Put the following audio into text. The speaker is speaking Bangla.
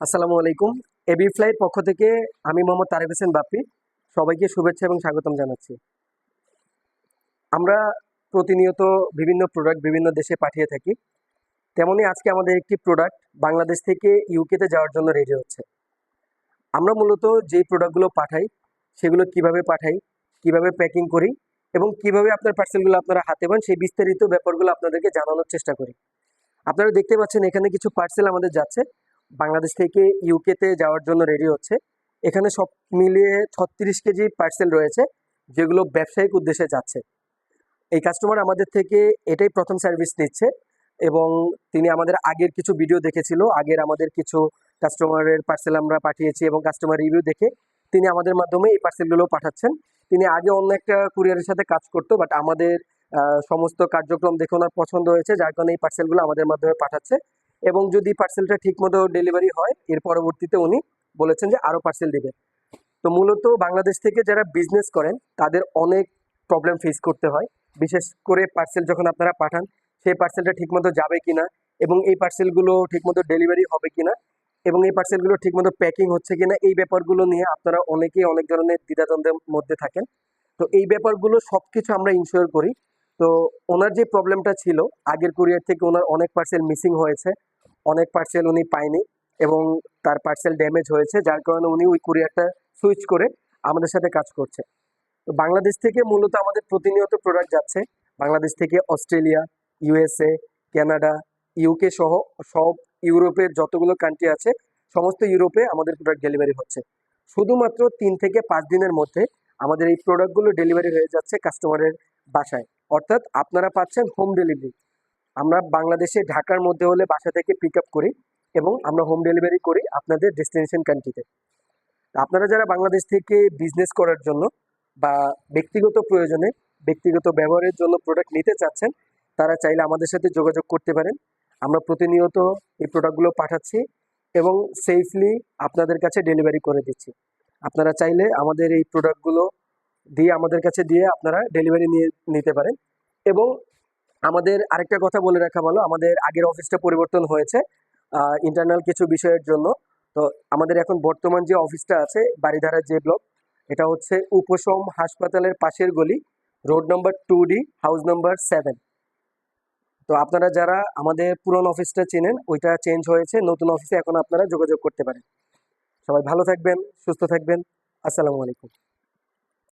আসসালামু আলাইকুম। এবি ফ্লাইট পক্ষ থেকে আমি মোহাম্মদ তারেক হোসেন বাপ্পি। সবাইকে শুভেচ্ছা এবং স্বাগতম জানাচ্ছি। আমরা প্রতিনিয়ত বিভিন্ন প্রোডাক্ট বিভিন্ন দেশে পাঠিয়ে থাকি। তেমনি আজকে আমাদের একটি প্রোডাক্ট বাংলাদেশ থেকে ইউকেতে যাওয়ার জন্য রেডি হচ্ছে। আমরা মূলত যেই প্রোডাক্টগুলো পাঠাই, সেগুলো কীভাবে পাঠাই, কীভাবে প্যাকিং করি এবং কীভাবে আপনার পার্সেলগুলো আপনারা হাতে পান, সেই বিস্তারিত ব্যাপারগুলো আপনাদেরকে জানানোর চেষ্টা করি। আপনারা দেখতে পাচ্ছেন এখানে কিছু পার্সেল আমাদের যাচ্ছে। বাংলাদেশ থেকে ইউকেতে যাওয়ার জন্য রেডি হচ্ছে। এখানে সব মিলিয়ে ছত্রিশ কেজি পার্সেল রয়েছে, যেগুলো ব্যবসায়িক উদ্দেশ্যে যাচ্ছে। এই কাস্টমার আমাদের থেকে এটাই প্রথম সার্ভিস নিচ্ছে এবং তিনি আমাদের আগের কিছু ভিডিও দেখেছিল, আগের আমাদের কিছু কাস্টমারের পার্সেল আমরা পাঠিয়েছি এবং কাস্টমার রিভিউ দেখে তিনি আমাদের মাধ্যমে এই পার্সেলগুলো পাঠাচ্ছেন। তিনি আগে অন্য একটা কুরিয়ারের সাথে কাজ করতো বাট আমাদের সমস্ত কার্যক্রম দেখে ওনার পছন্দ হয়েছে, যার কারণে এই পার্সেলগুলো আমাদের মাধ্যমে পাঠাচ্ছে। এবং যদি পার্সেলটা ঠিকমতো ডেলিভারি হয়, এর পরবর্তীতে উনি বলেছেন যে আরও পার্সেল দিবে। তো মূলত বাংলাদেশ থেকে যারা বিজনেস করেন, তাদের অনেক প্রবলেম ফেস করতে হয়। বিশেষ করে পার্সেল যখন আপনারা পাঠান, সেই পার্সেলটা ঠিকমতো যাবে কিনা এবং এই পার্সেলগুলো ঠিকমতো ডেলিভারি হবে কিনা এবং এই পার্সেলগুলো ঠিকমতো প্যাকিং হচ্ছে কি না এই ব্যাপারগুলো নিয়ে আপনারা অনেকেই অনেক ধরনের দ্বিধাদ্বন্দ্বের মধ্যে থাকেন। তো এই ব্যাপারগুলো সব কিছু আমরা ইনশিওর করি। তো ওনার যে প্রবলেমটা ছিল, আগের কুরিয়ার থেকে ওনার অনেক পার্সেল মিসিং হয়েছে। অনেক পার্সেল উনি পায়নি এবং তার পার্সেল ড্যামেজ হয়েছে, যার কারণে উনি ওই কুরিয়ারটা সুইচ করে আমাদের সাথে কাজ করছে। বাংলাদেশ থেকে মূলত আমাদের প্রতিনিয়ত প্রোডাক্ট যাচ্ছে। বাংলাদেশ থেকে অস্ট্রেলিয়া ইউএসএ কানাডা ইউকে সহ সব ইউরোপের যতগুলো কান্ট্রি আছে, সমস্ত ইউরোপে আমাদের প্রোডাক্ট ডেলিভারি হচ্ছে। শুধুমাত্র তিন থেকে পাঁচ দিনের মধ্যে আমাদের এই প্রোডাক্টগুলো ডেলিভারি হয়ে যাচ্ছে কাস্টমারের বাসায়। অর্থাৎ আপনারা পাচ্ছেন হোম ডেলিভারি আমরা বাংলাদেশে ঢাকার মধ্যে হলে বাসা থেকে পিক আপ করি এবং আমরা হোম ডেলিভারি করি আপনাদের ডেস্টিনেশন কান্ট্রিতে আপনারা যারা বাংলাদেশ থেকে বিজনেস করার জন্য বা ব্যক্তিগত প্রয়োজনে, ব্যক্তিগত ব্যবহারের জন্য প্রোডাক্ট নিতে চাচ্ছেন, তারা চাইলে আমাদের সাথে যোগাযোগ করতে পারেন। আমরা প্রতিনিয়ত এই প্রোডাক্টগুলো পাঠাচ্ছি এবং সেফলি আপনাদের কাছে ডেলিভারি করে দিচ্ছি। আপনারা চাইলে আমাদের এই প্রোডাক্টগুলো দিয়ে আমাদের কাছে দিয়ে আপনারা ডেলিভারি নিয়ে নিতে পারেন এবং আমাদের আরেকটা কথা বলে রাখা ভালো, আমাদের আগের অফিসটা পরিবর্তন হয়েছে ইন্টারনাল কিছু বিষয়ের জন্য। তো আমাদের এখন বর্তমান যে অফিসটা আছে বাড়িধারা যে ব্লক এটা হচ্ছে উপশম হাসপাতালের পাশের গলি road number two D house number seven তো আপনারা যারা আমাদের পুরনো অফিসটা চেনেন, ওইটা চেঞ্জ হয়েছে, নতুন অফিসে এখন আপনারা যোগাযোগ করতে পারেন। সবাই ভালো থাকবেন, সুস্থ থাকবেন। আসসালামু আলাইকুম।